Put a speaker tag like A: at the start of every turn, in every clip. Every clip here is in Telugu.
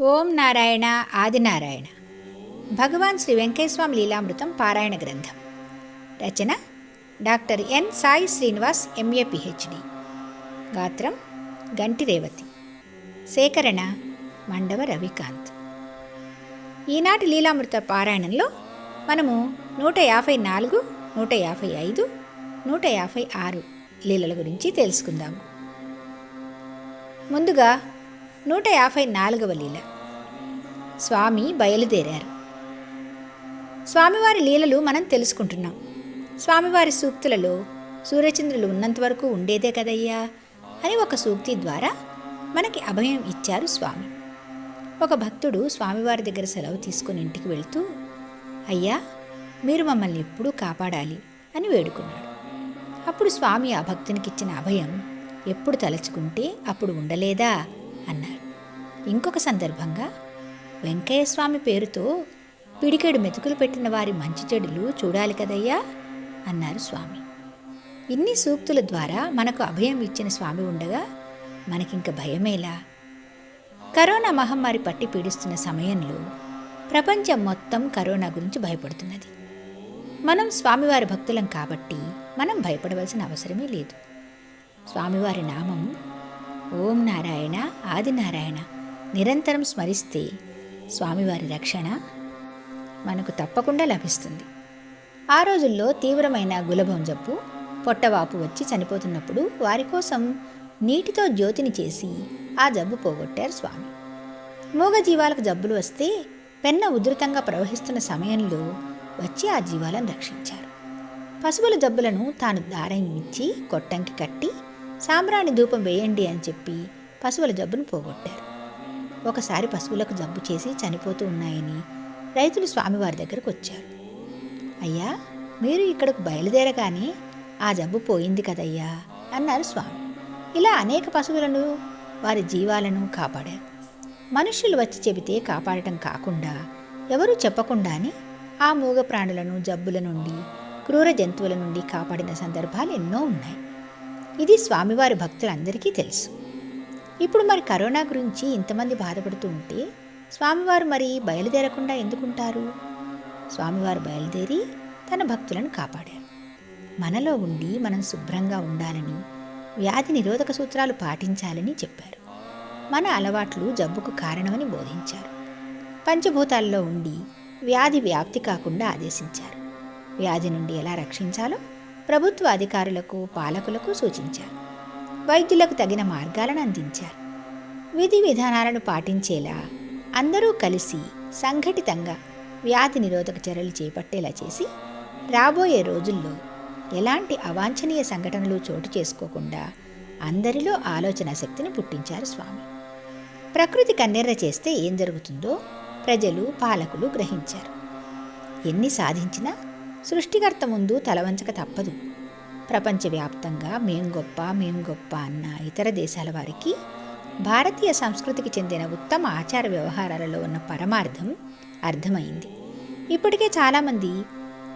A: ఓం నారాయణ ఆదినారాయణ. భగవాన్ శ్రీ వెంకటేశ్వామి లీలామృతం పారాయణ గ్రంథం. రచన doctor N Sai Srinivas MA PhD. గాత్రం గంటి రేవతి సేకరణ మండవ రవికాంత్. ఈనాటి లీలామృత పారాయణంలో మనము నూట యాభై నాలుగు నూట యాభై ఐదు నూట యాభై ఆరు లీలల గురించి తెలుసుకుందాము. ముందుగా నూట యాభై నాలుగవ లీల. స్వామి బయలుదేరారు. స్వామివారి లీలలు మనం తెలుసుకుంటున్నాం. స్వామివారి సూక్తులలో సూర్యచంద్రులు ఉన్నంత వరకు ఉండేదే కదయ్యా అని ఒక సూక్తి ద్వారా మనకి అభయం ఇచ్చారు స్వామి. ఒక భక్తుడు స్వామివారి దగ్గర సెలవు తీసుకుని ఇంటికి వెళ్తూ అయ్యా మీరు మమ్మల్ని ఎప్పుడూ కాపాడాలి అని వేడుకున్నాడు. అప్పుడు స్వామి ఆ భక్తునికి ఇచ్చిన అభయం ఎప్పుడు తలుచుకుంటే అప్పుడు ఉండలేదా? అన్నారు. ఇంకొక సందర్భంగా వెంకయ్య స్వామి పేరుతో పిడికెడు మెతుకులు పెట్టిన వారి మంచి చెడులు చూడాలి కదయ్యా? అన్నారు స్వామి. ఇన్ని సూక్తుల ద్వారా మనకు అభయం ఇచ్చిన స్వామి ఉండగా మనకింక భయమేలా? కరోనా మహమ్మారి పట్టి పీడిస్తున్న సమయంలో ప్రపంచం మొత్తం కరోనా గురించి భయపడుతున్నది. మనం స్వామివారి భక్తులం కాబట్టి మనం భయపడవలసిన అవసరమే లేదు. స్వామివారి నామం ఓం నారాయణ ఆదినారాయణ నిరంతరం స్మరిస్తే స్వామివారి రక్షణ మనకు తప్పకుండా లభిస్తుంది. ఆ రోజుల్లో తీవ్రమైన గులభం జబ్బు పొట్టవాపు వచ్చి చనిపోతున్నప్పుడు వారి కోసం నీటితో జ్యోతిని చేసి ఆ జబ్బు పోగొట్టారు స్వామి. మూగ జీవాలకు జబ్బులు వస్తే పెన్న ఉధృతంగా ప్రవహిస్తున్న సమయంలో వచ్చి ఆ జీవాలను రక్షించారు. పశువుల జబ్బులను తాను దారం ఇచ్చి కొట్టంకి కట్టి సాంబ్రాణి ధూపం వేయండి అని చెప్పి పశువుల జబ్బును పోగొట్టారు. ఒకసారి పశువులకు జబ్బు చేసి చనిపోతూ ఉన్నాయని రైతులు స్వామివారి దగ్గరకు వచ్చారు. అయ్యా మీరు ఇక్కడకు బయలుదేరగానే ఆ జబ్బు పోయింది కదయ్యా అన్నారు స్వామి. ఇలా అనేక పశువులను వారి జీవాలను కాపాడారు. మనుషులు వచ్చి చెబితే కాపాడటం కాకుండా ఎవరూ చెప్పకుండానే ఆ మూగ ప్రాణులను జబ్బుల నుండి క్రూర జంతువుల నుండి కాపాడిన సందర్భాలు ఎన్నో ఉన్నాయి. ఇది స్వామివారి భక్తులందరికీ తెలుసు. ఇప్పుడు మరి కరోనా గురించి ఇంతమంది బాధపడుతూ ఉంటే స్వామివారు మరి బయలుదేరకుండా ఎందుకుంటారు? స్వామివారు బయలుదేరి తన భక్తులను కాపాడారు. మనలో ఉండి మనం శుభ్రంగా ఉండాలని వ్యాధి నిరోధక సూత్రాలు పాటించాలని చెప్పారు. మన అలవాట్లు జబ్బుకు కారణమని బోధించారు. పంచభూతాల్లో ఉండి వ్యాధి వ్యాప్తి కాకుండా ఆదేశించారు. వ్యాధి నుండి ఎలా రక్షించాలో ప్రభుత్వ అధికారులకు పాలకులకు సూచించారు. వైద్యులకు తగిన మార్గాలను అందించారు. విధి విధానాలను పాటించేలా అందరూ కలిసి సంఘటితంగా వ్యాధి నిరోధక చర్యలు చేపట్టేలా చేసి రాబోయే రోజుల్లో ఎలాంటి అవాంఛనీయ సంఘటనలు చోటు చేసుకోకుండా అందరిలో ఆలోచన శక్తిని పుట్టించారు స్వామి. ప్రకృతి కన్నెర్ర చేస్తే ఏం జరుగుతుందో ప్రజలు పాలకులు గ్రహించారు. ఎన్ని సాధించినా సృష్టికర్త ముందు తలవంచక తప్పదు. ప్రపంచవ్యాప్తంగా మేం గొప్ప మేం గొప్ప అన్న ఇతర దేశాల వారికి భారతీయ సంస్కృతికి చెందిన ఉత్తమ ఆచార వ్యవహారాలలో ఉన్న పరమార్థం అర్థమైంది. ఇప్పటికే చాలామంది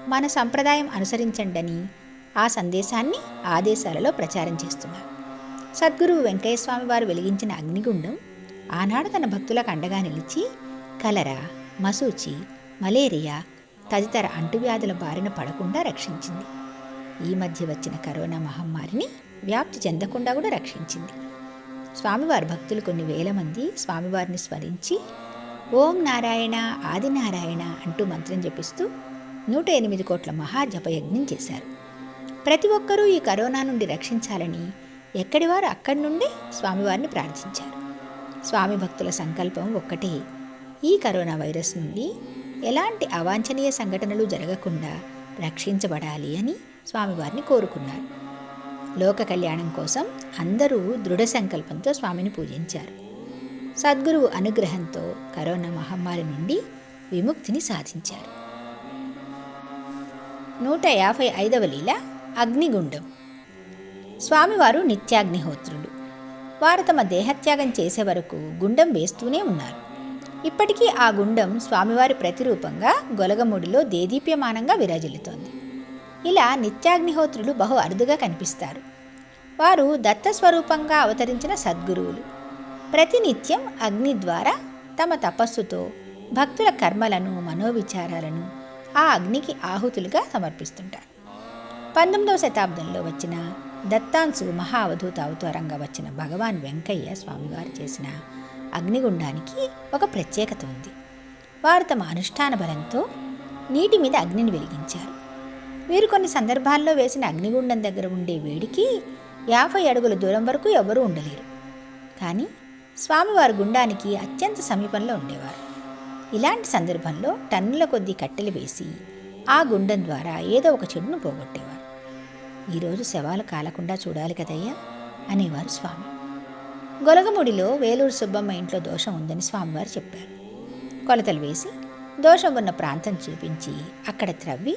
A: మన సంప్రదాయం అనుసరించండని ఆ సందేశాన్ని ఆదేశాలలో ప్రచారం చేస్తున్నారు. సద్గురువు వెంకయ్యస్వామి వారు వెలిగించిన అగ్నిగుండం ఆనాడు తన భక్తులకు అండగా నిలిచి కలరా మసూచి మలేరియా తదితర అంటువ్యాధుల బారిన పడకుండా రక్షించింది. ఈ మధ్య వచ్చిన కరోనా మహమ్మారిని వ్యాప్తి చెందకుండా కూడా రక్షించింది. స్వామివారి భక్తులు కొన్ని వేల మంది స్వామివారిని స్మరించి ఓం నారాయణ ఆదినారాయణ అంటూ మంత్రం జపిస్తూ నూట ఎనిమిది కోట్ల మహాజపయజ్ఞం చేశారు. ప్రతి ఒక్కరూ ఈ కరోనా నుండి రక్షించాలని ఎక్కడివారు అక్కడి నుండి స్వామివారిని ప్రార్థించారు. స్వామి భక్తుల సంకల్పం ఒక్కటే ఈ కరోనా వైరస్ నుండి ఎలాంటి అవాంఛనీయ సంఘటనలు జరగకుండా రక్షించబడాలి అని స్వామివారిని కోరుకున్నారు. లోక కళ్యాణం కోసం అందరూ దృఢ సంకల్పంతో స్వామిని పూజించారు. సద్గురువు అనుగ్రహంతో కరోనా మహమ్మారి నుండి విముక్తిని సాధించారు. నూట యాభై ఐదవ లీల అగ్నిగుండం. స్వామివారు నిత్యాగ్నిహోత్రులు. వారు తమ దేహత్యాగం చేసే వరకు గుండం వేస్తూనే ఉన్నారు. ఇప్పటికీ ఆ గుండం స్వామివారి ప్రతిరూపంగా గొలగముడిలో దేదీప్యమానంగా విరాజిల్లుతోంది. ఇలా నిత్యాగ్నిహోత్రులు బహు అరుదుగా కనిపిస్తారు. వారు దత్తస్వరూపంగా అవతరించిన సద్గురువులు. ప్రతినిత్యం అగ్ని ద్వారా తమ తపస్సుతో భక్తుల కర్మలను మనోవిచారాలను ఆ అగ్నికి ఆహుతులుగా సమర్పిస్తుంటారు. పంతొమ్మిదవ శతాబ్దంలో వచ్చిన దత్తాంశు మహా అవధూత అవతారంగా వచ్చిన భగవాన్ వెంకయ్య స్వామివారు చేసిన అగ్నిగుండానికి ఒక ప్రత్యేకత ఉంది. వారు తమ అనుష్ఠాన బలంతో నీటి మీద అగ్నిని వెలిగించారు. వీరు కొన్ని సందర్భాల్లో వేసిన అగ్నిగుండం దగ్గర ఉండే వేడికి యాభై అడుగుల దూరం వరకు ఎవరూ ఉండలేరు. కానీ స్వామివారి గుండానికి అత్యంత సమీపంలో ఉండేవారు. ఇలాంటి సందర్భంలో టన్నుల కొద్దీ కట్టెలు వేసి ఆ గుండం ద్వారా ఏదో ఒక చెడును పోగొట్టేవారు. ఈరోజు శవాలు కాలకుండా చూడాలి కదయ్యా? అనేవారు స్వామి. గొలగముడిలో వేలూరు సుబ్బమ్మ ఇంట్లో దోషం ఉందని స్వామివారు చెప్పారు. కొలతలు వేసి దోషం ఉన్న ప్రాంతం చూపించి అక్కడ త్రవ్వి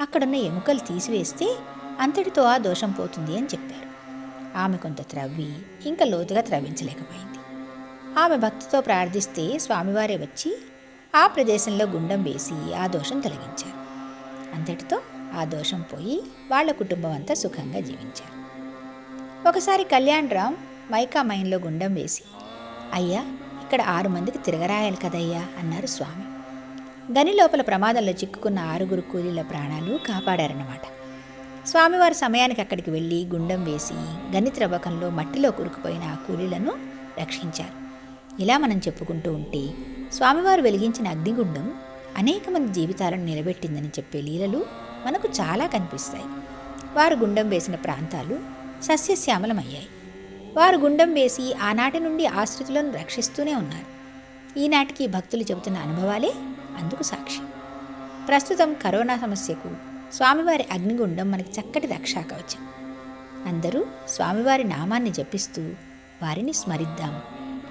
A: అక్కడున్న ఎముకలు తీసివేస్తే అంతటితో ఆ దోషం పోతుంది అని చెప్పారు. ఆమె కొంత త్రవ్వి ఇంకా లోతుగా త్రవ్వించలేకపోయింది. ఆమె భక్తితో ప్రార్థిస్తే స్వామివారే వచ్చి ఆ ప్రదేశంలో గుండం వేసి ఆ దోషం తొలగించారు. అంతటితో ఆ దోషం పోయి వాళ్ళ కుటుంబం అంతా సుఖంగా జీవించారు. ఒకసారి కళ్యాణ్ రామ్ మైకా మైన్లో గుండం వేసి అయ్యా ఇక్కడ ఆరు మందికి తిరగరాయాలి కదయ్యా అన్నారు స్వామి. గని లోపల ప్రమాదంలో చిక్కుకున్న ఆరుగురు కూలీల ప్రాణాలు కాపాడారన్నమాట. స్వామివారి సమయానికి అక్కడికి వెళ్ళి గుండం వేసి గని త్రవ్వకంలో మట్టిలో కురుకుపోయిన ఆ కూలీలను రక్షించారు. ఇలా మనం చెప్పుకుంటూ ఉంటే స్వామివారు వెలిగించిన అగ్నిగుండం అనేక మంది జీవితాలను నిలబెట్టిందని చెప్పే లీలలు మనకు చాలా కనిపిస్తాయి. వారు గుండం వేసిన ప్రాంతాలు సస్యశ్యామలమయ్యాయి. వారు గుండం వేసి ఆనాటి నుండి ఆశ్రితులను రక్షిస్తూనే ఉన్నారు. ఈనాటికి భక్తులు చెబుతున్న అనుభవాలే అందుకు సాక్షి. ప్రస్తుతం కరోనా సమస్యకు స్వామివారి అగ్నిగుండం మనకి చక్కటి రక్షా కవచం. అందరూ స్వామివారి నామాన్ని జపిస్తూ వారిని స్మరిద్దాం.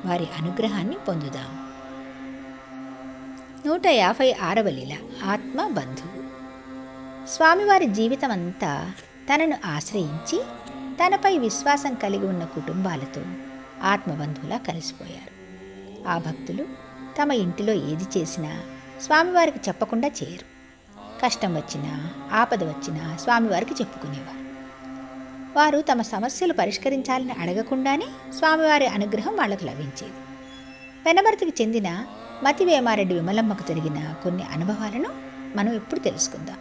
A: వారి అనుగ్రహాన్ని పొందుదాం. నూట యాభై ఆరవ లీల ఆత్మ బంధువు. స్వామివారి జీవితం అంతా తనను ఆశ్రయించి తనపై విశ్వాసం కలిగి ఉన్న కుటుంబాలతో ఆత్మబంధువులా కలిసిపోయారు. ఆ భక్తులు తమ ఇంటిలో ఏది చేసినా స్వామివారికి చెప్పకుండా చేయరు. కష్టం వచ్చినా ఆపద వచ్చినా స్వామివారికి చెప్పుకునేవారు. వారు తమ సమస్యలు పరిష్కరించాలని అడగకుండానే స్వామివారి అనుగ్రహం వాళ్ళకు లభించేది. పెనబర్తికి చెందిన మతివేమారెడ్డి విమలమ్మకు జరిగిన కొన్ని అనుభవాలను మనం ఇప్పుడు తెలుసుకుందాం.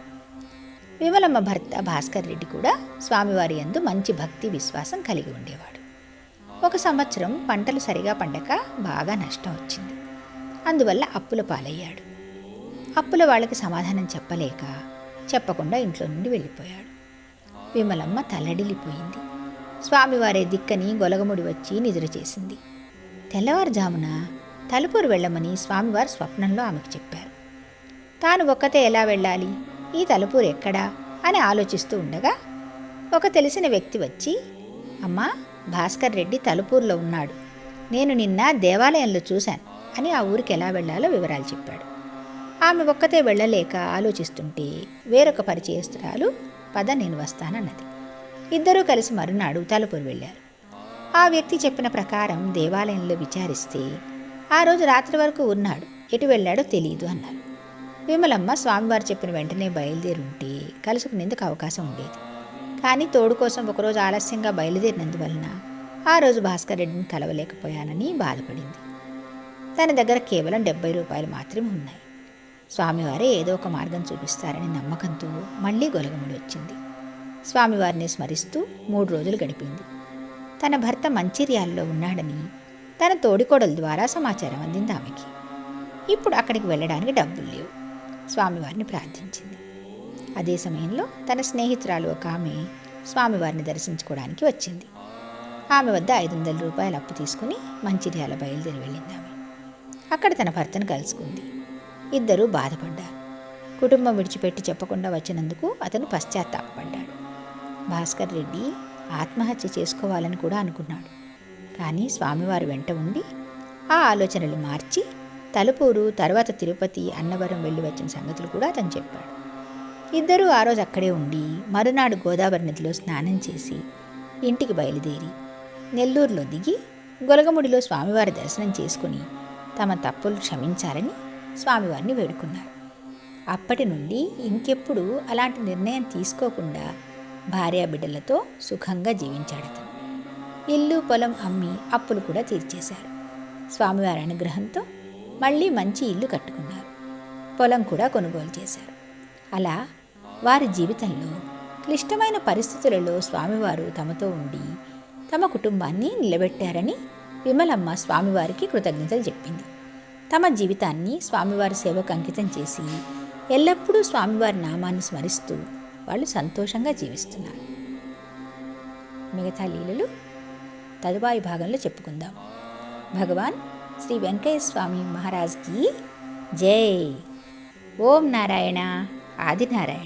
A: విమలమ్మ భర్త భాస్కర్ రెడ్డి కూడా స్వామివారి యందు మంచి భక్తి విశ్వాసం కలిగి ఉండేవాడు. ఒక సంవత్సరం పంటలు సరిగా పండక బాగా నష్టం వచ్చింది. అందువల్ల అప్పుల పాలయ్యాడు. అప్పుల వాళ్ళకి సమాధానం చెప్పలేక చెప్పకుండా ఇంట్లో నుండి వెళ్ళిపోయాడు. విమలమ్మ తల్లడిల్లిపోయింది. స్వామివారే దిక్కని గొలగముడి వచ్చి నిద్ర చేసింది. తెల్లవారుజామున తలుపూరు వెళ్ళమని స్వామివారు స్వప్నంలో ఆమెకు చెప్పారు. తాను ఒక్కతే ఎలా వెళ్ళాలి? ఈ తలుపూరు ఎక్కడా? అని ఆలోచిస్తూ ఉండగా ఒక తెలిసిన వ్యక్తి వచ్చి అమ్మా భాస్కర్ రెడ్డి తలుపూరులో ఉన్నాడు. నేను నిన్న దేవాలయంలో చూశాను అని ఆ ఊరికి ఎలా వెళ్ళాలో వివరాలు చెప్పాడు. ఆమె ఒక్కతే వెళ్ళలేక ఆలోచిస్తుంటే వేరొక పరిచయస్తురాలు పద నేను వస్తానన్నది. ఇద్దరూ కలిసి మరునాడు తలుపూరు వెళ్ళారు. ఆ వ్యక్తి చెప్పిన ప్రకారం దేవాలయంలో విచారిస్తే ఆ రోజు రాత్రి వరకు ఉన్నాడు. ఎటు వెళ్ళాడో తెలియదు అన్నారు. విమలమ్మ స్వామివారు చెప్పిన వెంటనే బయలుదేరుంటే కలుసుకునేందుకు అవకాశం ఉండేది. కానీ తోడు కోసం ఒకరోజు ఆలస్యంగా బయలుదేరినందువలన ఆ రోజు భాస్కర్ రెడ్డిని కలవలేకపోయానని బాధపడింది. తన దగ్గర కేవలం డెబ్బై రూపాయలు మాత్రమే ఉన్నాయి. స్వామివారే ఏదో ఒక మార్గం చూపిస్తారని నమ్మకంతో మళ్ళీ గొలగముడి వచ్చింది. స్వామివారిని స్మరిస్తూ మూడు రోజులు గడిపింది. తన భర్త మంచిర్యాలలో ఉన్నాడని తన తోడికోడల ద్వారా సమాచారం అందింది ఆమెకి. ఇప్పుడు అక్కడికి వెళ్ళడానికి డబ్బులు లేవు. స్వామివారిని ప్రార్థించింది. అదే సమయంలో తన స్నేహితురాలు ఒక ఆమె స్వామివారిని దర్శించుకోవడానికి వచ్చింది. ఆమె వద్ద ఐదు వందల రూపాయలు అప్పు తీసుకుని మంచిర్యాల బయలుదేరి వెళ్ళింది ఆమె. అక్కడ తన భర్తను కలుసుకుంది. ఇద్దరూ బాధపడ్డారు. కుటుంబం విడిచిపెట్టి చెప్పకుండా వచ్చినందుకు అతను పశ్చాత్తాపడ్డాడు. భాస్కర్ రెడ్డి ఆత్మహత్య చేసుకోవాలని కూడా అనుకున్నాడు. కానీ స్వామివారి వెంట ఉండి ఆ ఆలోచనలు మార్చి తలుపూరు తర్వాత తిరుపతి అన్నవరం వెళ్ళి వచ్చిన సంగతులు కూడా అతను చెప్పాడు. ఇద్దరూ ఆ రోజు అక్కడే ఉండి మరునాడు గోదావరి నదిలో స్నానం చేసి ఇంటికి బయలుదేరి నెల్లూరులో దిగి గొలగముడిలో స్వామివారి దర్శనం చేసుకుని తమ తప్పులు క్షమించాలని స్వామివారిని వేడుకున్నారు. అప్పటి నుండి ఇంకెప్పుడు అలాంటి నిర్ణయం తీసుకోకుండా భార్యాబిడ్డలతో సుఖంగా జీవించాడతను ఇల్లు పొలం అమ్మి అప్పులు కూడా తీర్చేశారు. స్వామివారి అనుగ్రహంతో మళ్ళీ మంచి ఇల్లు కట్టుకున్నారు. పొలం కూడా కొనుగోలు చేశారు. అలా వారి జీవితంలో క్లిష్టమైన పరిస్థితులలో స్వామివారు తమతో ఉండి తమ కుటుంబాన్ని నిలబెట్టారని విమలమ్మ స్వామివారికి కృతజ్ఞతలు చెప్పింది. తమ జీవితాన్ని స్వామివారి సేవకు అంకితం చేసి ఎల్లప్పుడూ స్వామివారి నామాన్ని స్మరిస్తూ వాళ్ళు సంతోషంగా జీవిస్తున్నారు. మిగతా లీలలు తదువాయి భాగంలో చెప్పుకుందాం. భగవాన్ శ్రీ వెంకయ్య స్వామి మహారాజ్కి జై. ఓం నారాయణ ఆదినారాయణ.